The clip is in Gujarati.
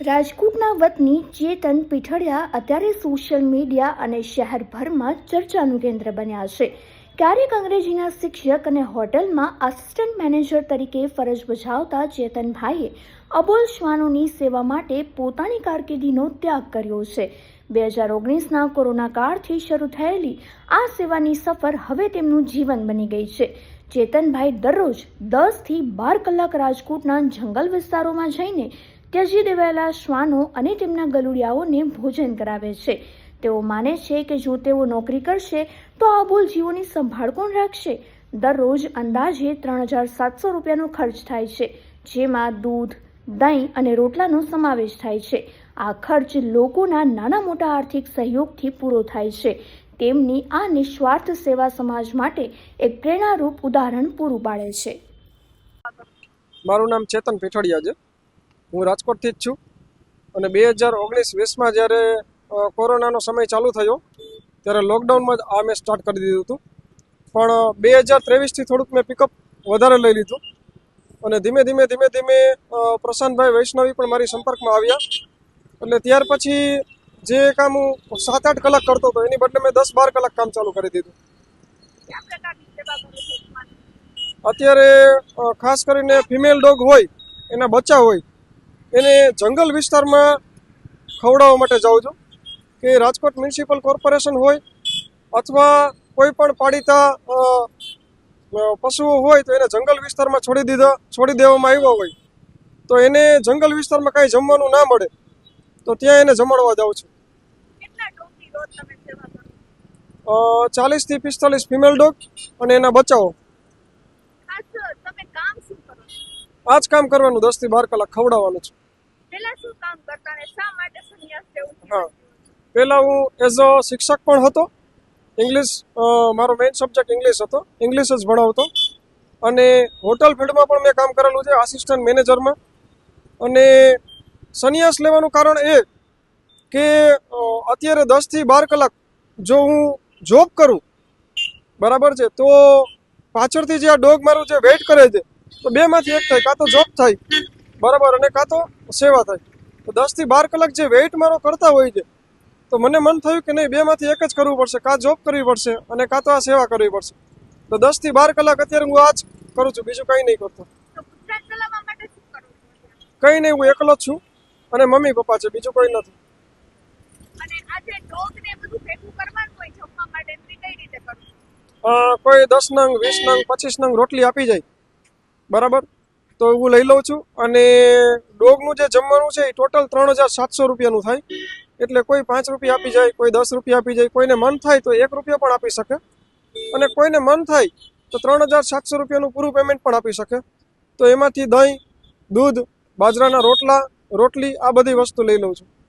રાજકોટના વતની ચેતન પીઠડિયા અત્યારે સોશિયલ મીડિયા અને શહેરભરમાં ચર્ચાનું કેન્દ્ર બન્યા છે. ક્યારેક અંગ્રેજીના શિક્ષક અને હોટલમાં આસિસ્ટન્ટ મેનેજર તરીકે ફરજ બજાવતા ચેતનભાઈએ અબોલ શ્વાનોની સેવા માટે પોતાની કારકિર્દીનો ત્યાગ કર્યો છે. બે હજાર ઓગણીસના કોરોના કાળથી શરૂ થયેલી આ સેવાની સફર હવે તેમનું જીવન બની ગઈ છે. ચેતનભાઈ દરરોજ દસથી બાર કલાક રાજકોટના જંગલ વિસ્તારોમાં જઈને ત્યજી દેવાયેલા શ્વાનો અને તેમના ગલુડિયાઓને ભોજન કરાવે છે. તેઓ માને છે કે જો તેઓ નોકરી કરશે, તો આ બોલ જીવોની સંભાળ કોણ રાખશે? દરરોજ અંદાજે ત્રણ હજાર સાતસો રૂપિયાનો ખર્ચ થાય છે, જેમાં દૂધ, દહીં અને રોટલાનો સમાવેશ થાય છે. આ ખર્ચ લોકોના નાના મોટા આર્થિક સહયોગથી પૂરો થાય છે. તેમની આ નિસ્વાર્થ સેવા સમાજ માટે એક પ્રેરણારૂપ ઉદાહરણ પૂરું પાડે છે. મારું નામ ચેતન પીઠડિયા છે. હું રાજકોટથી જ છું. અને બે હજાર ઓગણીસ વીસમાં જ્યારે કોરોનાનો સમય ચાલુ થયો, ત્યારે લોકડાઉનમાં જ આ મેં સ્ટાર્ટ કરી દીધું હતું. પણ બે હજાર ત્રેવીસથી થોડુંક મેં પિકઅપ વધારે લઈ લીધું. અને ધીમે ધીમે ધીમે ધીમે પ્રશાંતભાઈ વૈષ્ણવી પણ મારી સંપર્કમાં આવ્યા. એટલે ત્યાર પછી જે કામ હું સાત આઠ કલાક કરતો હતો, એની બદલે મેં દસ બાર કલાક કામ ચાલુ કરી દીધું. અત્યારે ખાસ કરીને ફિમેલ ડોગ હોય, એના બચ્ચા હોય એને જંગલ વિસ્તારમાં ખવડાવવા માટે જાઉં છું કે રાજકોટ મ્યુનિસિપલ કોર્પોરેશન હોય અથવા કોઈ પણ પાડીતા પશુઓ હોય તો એને જંગલ વિસ્તારમાં છોડી દીધા છોડી દેવામાં આવ્યા હોય તો એને જંગલ વિસ્તારમાં કાંઈ જમવાનું ના મળે તો ત્યાં એને જમાડવા જાઉં છું. ચાલીસથી પિસ્તાલીસ ફિમેલ ડોગ અને એના બચ્ચાઓ આ જ કામ કરવાનું દસથી બાર કલાક ખવડાવવાનું છે. હા. પહેલાં હું એઝ અ શિક્ષક પણ હતો. ઇંગ્લિશ મારો મેઇન સબ્જેક્ટ ઇંગ્લિશ હતો. ઇંગ્લિશ જ ભણાવતો. અને હોટલ ફિલ્ડમાં પણ મેં કામ કરેલું છે આસિસ્ટન્ટ મેનેજરમાં અને સંન્યાસ લેવાનું કારણ એ કે અત્યારે દસથી બાર કલાક જો હું જોબ કરું બરાબર છે તો પાછળથી જે આ ડોગ મારું જે વેઇટ કરે છે તો બેમાંથી એક થાય કાં તો જોબ થાય. બરાબર અને કાં તો સેવા થાય. તો દસથી બાર કલાક જે વેઇટ મારો કરતા હોય છે તો મને મન થયું કે નહીં બેમાંથી એક જ કરવું પડશે. કાં જોબ કરવી પડશે અને કાં તો આ સેવા કરવી પડશે. તો દસથી બાર કલાક અત્યારે હું આ જ કરું છું બીજું કંઈ નહીં કરતો. કંઈ નહીં હું એકલો જ છું અને મમ્મી પપ્પા છે બીજું કોઈ નથી. કોઈ દસ નંગ વીસ નંગ પચીસ નંગ રોટલી આપી જાય. બરાબર? તો હું લઈ લઉં છું. અને ડોગનું જે જમવાનું છે એ ટોટલ ત્રણ હજાર સાતસો રૂપિયાનું થાય. એટલે કોઈ પાંચ રૂપિયા આપી જાય, કોઈ દસ રૂપિયા આપી જાય, કોઈને મન થાય તો એક રૂપિયા પણ આપી શકે. અને કોઈને મન થાય તો ત્રણ હજાર સાતસો રૂપિયાનું પૂરું પેમેન્ટ પણ આપી શકે. તો એમાંથી દહીં, દૂધ, બાજરાના રોટલા, રોટલી, આ બધી વસ્તુ લઈ લઉં છું.